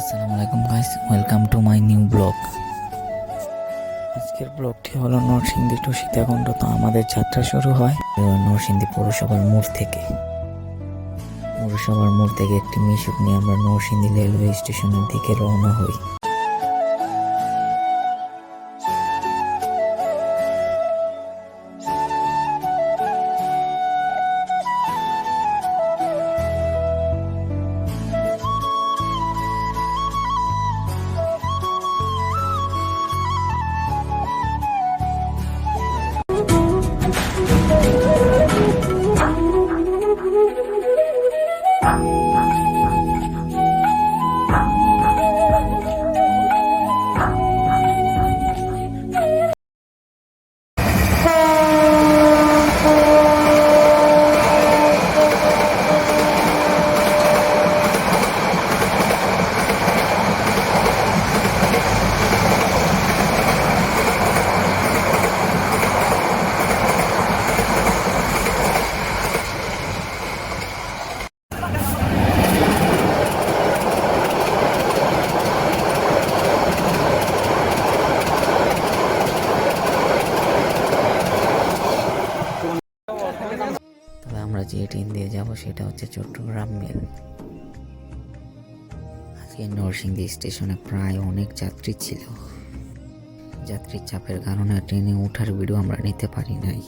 আসসালামু আলাইকুম guys welcome to my new blog আজকের ব্লগটি হলো নরসিংদী টু সীতাকুণ্ড, তো আমাদের যাত্রা শুরু হয় নরসিংদী পৌরসভার মোড় থেকে। পৌরসভার মোড় থেকে একটি মিশুক নিয়ে আমরা নরসিংদী রেলওয়ে স্টেশনের দিকে রওনা হই। সেটা হচ্ছে চট্টগ্রাম মেল। আজকে নরসিংদী স্টেশনে প্রায় অনেক যাত্রী ছিল। যাত্রীর চাপের কারণে ট্রেনে ওঠার ভিডিও আমরা নিতে পারি নাই।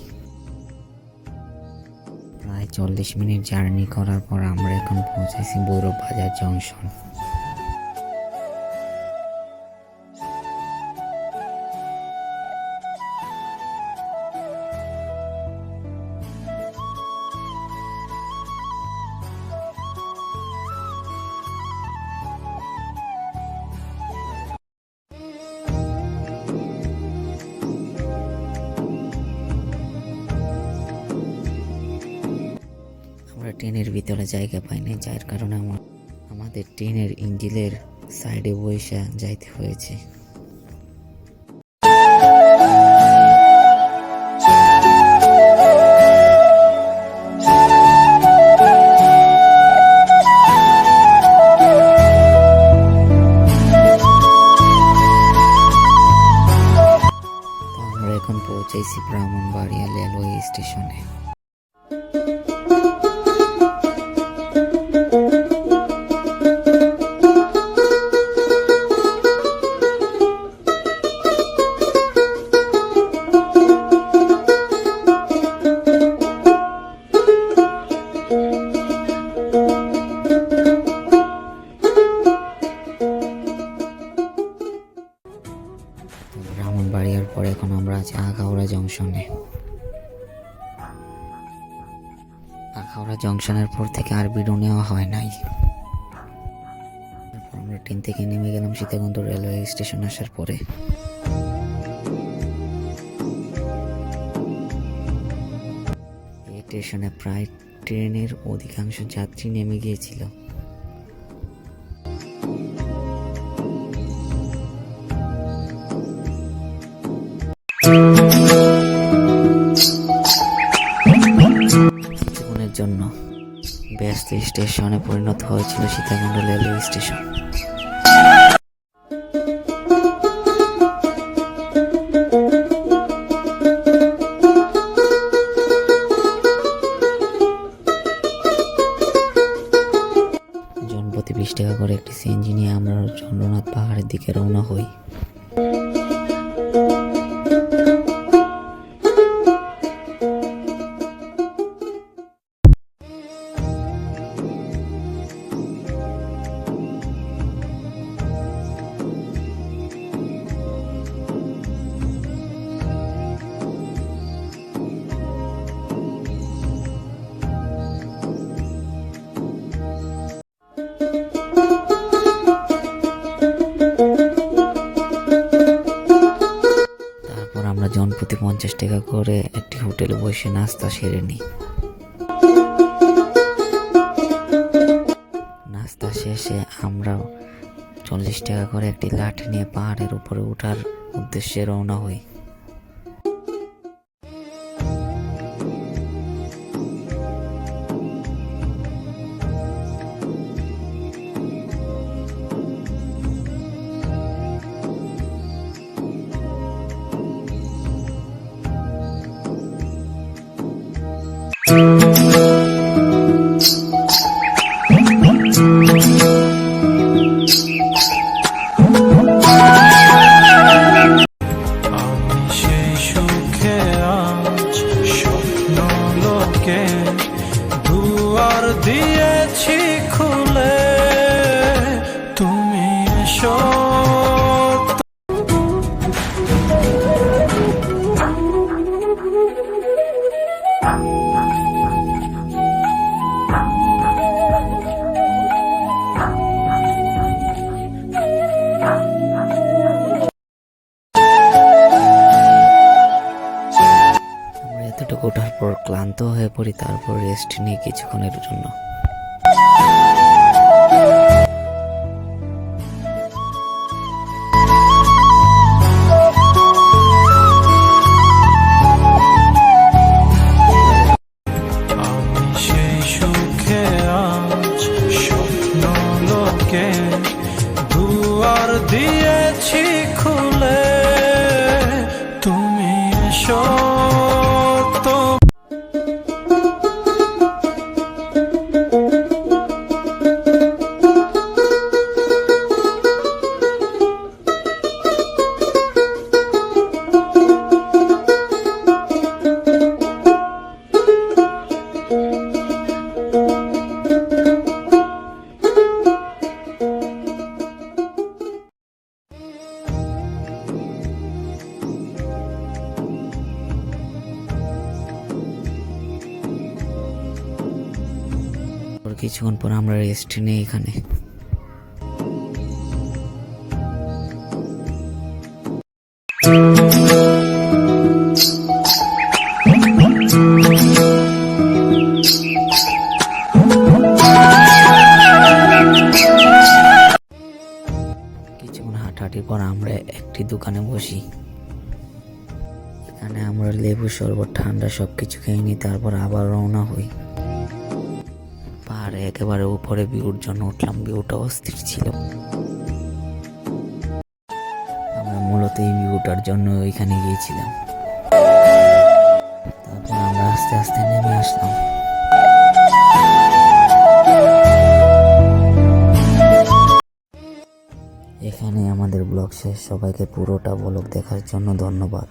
প্রায় চল্লিশ মিনিট জার্নি করার পর আমরা এখন পৌঁছেছি বৈরব বাজার জংশন। ট্রেনের ভিতরে জায়গা পাই না যার কারণে আমার, আমাদের ট্রেনের ইঞ্জিনের সাইডে বসে যাইতে হয়েছে। আমরা এখন পৌঁছেছি ব্রাহ্মণবাড়িয়া রেলওয়ে স্টেশনে। জংশনের পর থেকে আর বিড়ু নেওয়া হয় নাই। আমরা ট্রেন থেকে নেমে গেলাম সীতাকুণ্ড রেলওয়ে স্টেশন আসার পরে। এই স্টেশনে প্রায় ট্রেনের অধিকাংশ যাত্রী নেমে গিয়েছিল। ব্যস্ত স্টেশনে পরিণত হয়েছিল সীতাকুণ্ড রেলওয়ে স্টেশন। জনপ্রতি বিশ টাকা করে একটি সিএনজি নিয়ে আমরা চন্দ্রনাথ পাহাড়ের দিকে রওনা হই। করে একটি হোটেলে বসে নাস্তা সেরে নিই নাস্তা শেষে আমরাও চল্লিশ টাকা করে একটি লাঠি নিয়ে পাহাড়ের উপরে ওঠার উদ্দেশ্যে রওনা হই। The ক্লান্ত হয়ে পড়ি তারপর রেস্ট নিই কিছুক্ষণের জন্য। তারপর কিছুক্ষণ পর আমরা রেস্ট নিই এখানে। কিছুক্ষণ হাঁটাহাঁটির পর আমরা একটি দোকানে বসি। এখানে আমরা লেবু শরবত, ঠান্ডা সব কিছু খেয়ে নিই, তারপর আবার রওনা হই। পাহাড়ে একেবারে উপরে ভিউর জন্য উঠলাম ভিউটা অস্থির ছিল। আমরা মূলত এই ভিউটার জন্য ওইখানে গিয়েছিলাম। তারপর আমরা আস্তে আস্তে নেমে আসলাম। এখানে আমাদের ব্লগ শেষ। সবাইকে পুরোটা ব্লগ দেখার জন্য ধন্যবাদ।